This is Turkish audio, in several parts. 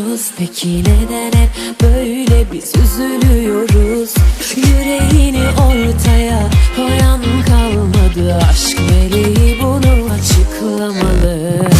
konuşuyoruz Peki neden hep böyle biz üzülüyoruz? Yüreğini ortaya koyan kalmadı. Aşk meleği bunu açıklamalı?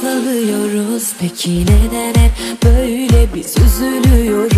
keyif Peki neden hep böyle? Biz üzülüyoruz.